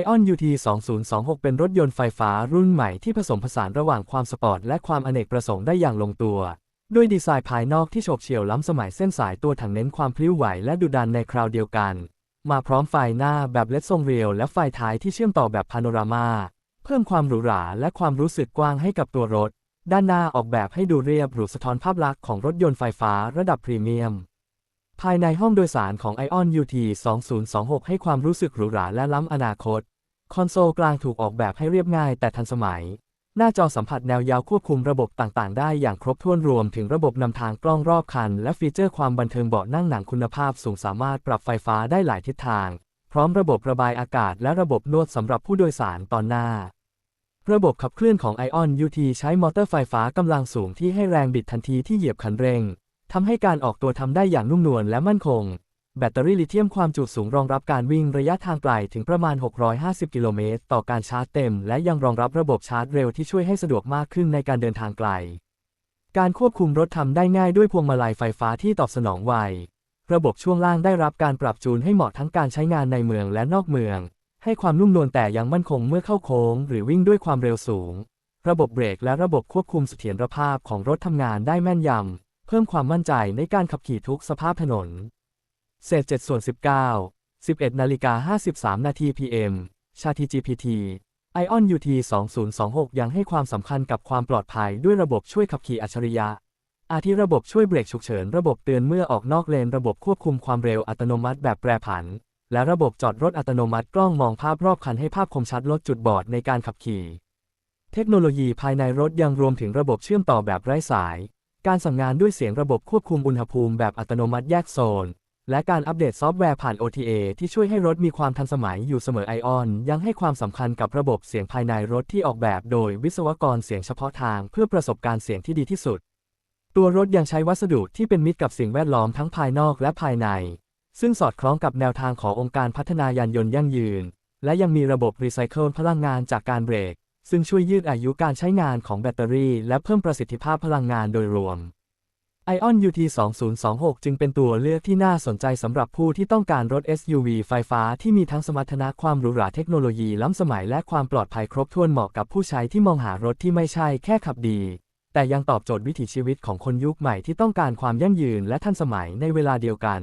Ion UT 2026 เป็นรถยนต์ไฟฟ้ารุ่นใหม่ที่ผสมผสานระหว่างความสปอร์ตและความอเนกประสงค์ได้อย่างลงตัว ด้วยดีไซน์ภายนอกที่โฉบเฉี่ยวล้ำสมัยเส้นสายตัวถังเน้นความพลิ้วไหวและดุดันในคราวเดียวกัน มาพร้อมไฟหน้าแบบเลดทรงเรียวและไฟท้ายที่เชื่อมต่อแบบพาโนรามา เพิ่มความหรูหราและความรู้สึกกว้างให้กับตัวรถ ด้านหน้าออกแบบให้ดูเรียบหรูสะท้อนภาพลักษณ์ของรถยนต์ไฟฟ้าระดับพรีเมียม ภายในห้องโดยสารของ Ion UT 2026 ให้ความรู้สึกหรูหราและล้ำอนาคต คอนโซลกลางถูกออกแบบให้เรียบง่ายแต่ทันสมัย หน้าจอสัมผัสแนวยาวควบคุมระบบต่างๆ ได้อย่างครบถ้วนรวมถึงระบบนำทางกล้องรอบคัน และฟีเจอร์ความบันเทิงเบาะนั่งหนังคุณภาพสูงสามารถปรับไฟฟ้าได้หลายทิศทาง พร้อมระบบระบายอากาศและระบบนวดสำหรับผู้โดยสารตอนหน้าระบบขับเคลื่อนของ Ion UT ใช้มอเตอร์ไฟฟ้ากำลังสูงที่ให้แรงบิดทันทีที่เหยียบคันเร่ง ทำให้การออกตัวทำได้อย่างนุ่มนวลและมั่นคง แบตเตอรี่ลิเธียมความจุสูงรองรับการวิ่งระยะทางไกลถึงประมาณ 650 กิโลเมตร ต่อการชาร์จเต็ม และยังรองรับระบบชาร์จเร็วที่ช่วยให้สะดวกมากขึ้นในการเดินทางไกล การควบคุมรถทำได้ง่ายด้วยพวงมาลัยไฟฟ้าที่ตอบสนองไว ระบบช่วงล่างได้รับการปรับจูนให้เหมาะทั้งการใช้งานในเมืองและนอกเมือง ให้ความนุ่มนวลแต่ยังมั่นคงเมื่อเข้าโค้ง หรือวิ่งด้วยความเร็วสูง ระบบเบรกและระบบควบคุมเสถียรภาพของรถทำงานได้แม่นยำ เพิ่มความมั่นใจในการขับขี่ทุกสภาพถนน เศษ7ส่วน19 11นาฬิกา53 นาที PM ชาที GPT Ion UT 2026 ยังให้ความสำคัญกับความปลอดภัยด้วยระบบช่วยขับขี่อัจฉริยะ อาทิระบบช่วยเบรกฉุกเฉิน ระบบเตือนเมื่อออกนอกเลน ระบบควบคุมความเร็วอัตโนมัติแบบแปรผัน และระบบจอดรถอัตโนมัติกล้องมองภาพรอบคันให้ภาพคมชัดลดจุดบอดในการขับขี่ เทคโนโลยีภายในรถยังรวมถึงระบบเชื่อมต่อแบบไร้สาย การสั่งงานด้วยเสียงระบบควบคุมอุณหภูมิแบบอัตโนมัติแยกโซน และการอัปเดตซอฟต์แวร์ผ่าน OTA ที่ช่วยให้รถมีความทันสมัยอยู่เสมอไอออน ยังให้ความสำคัญกับระบบเสียงภายในรถที่ออกแบบโดยวิศวกรเสียงเฉพาะทางเพื่อประสบการณ์เสียงที่ดีที่สุด ตัวรถยังใช้วัสดุที่เป็นมิตรกับสิ่งแวดล้อมทั้งภายนอกและภายใน ซึ่งสอดคล้องกับแนวทางขององค์การพัฒนายานยนต์ยั่งยืน และยังมีระบบรีไซเคิลพลังงานจากการเบรก ซึ่งช่วยยืดอายุการใช้งานของแบตเตอรี่ และเพิ่มประสิทธิภาพพลังงานโดยรวม Ion UT 2026จึงเป็นตัวเลือกที่น่าสนใจสำหรับผู้ที่ต้องการรถ SUV ไฟฟ้าที่มีทั้งสมรรถนะความหรูหราเทคโนโลยีล้ำสมัยและความปลอดภัยครบถ้วนเหมาะกับผู้ใช้ที่มองหารถที่ไม่ใช่แค่ขับดี แต่ยังตอบโจทย์วิถีชีวิตของคนยุคใหม่ที่ต้องการความยั่งยืนและทันสมัยในเวลาเดียวกัน